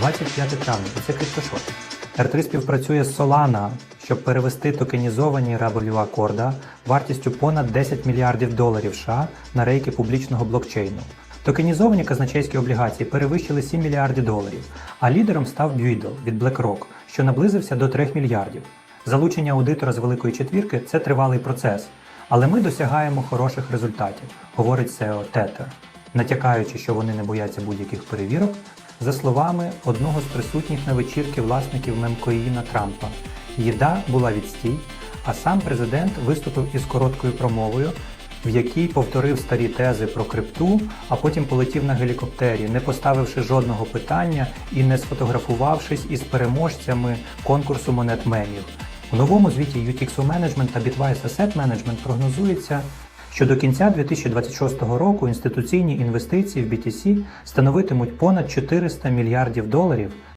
25 травня, це криптошот. R3 співпрацює з Solana, щоб перевести токенізовані RWA Corda вартістю понад 10 мільярдів доларів США на рейки публічного блокчейну. Токенізовані казначейські облігації перевищили 7 мільярдів доларів, а лідером став Buidel від BlackRock, що наблизився до 3 мільярдів. Залучення аудитора з Великої четвірки це тривалий процес, але ми досягаємо хороших результатів, говорить SEO Tether. Натякаючи, що вони не бояться будь-яких перевірок, за словами одного з присутніх на вечірки власників мемкоїна Трампа, їда була відстій, а сам президент виступив із короткою промовою, в якій повторив старі тези про крипту, а потім полетів на гелікоптері, не поставивши жодного питання і не сфотографувавшись із переможцями конкурсу монет мемів. У новому звіті UTXO Management та Bitwise Asset Management прогнозується, що до кінця 2026 року інституційні інвестиції в BTC становитимуть понад 400 мільярдів доларів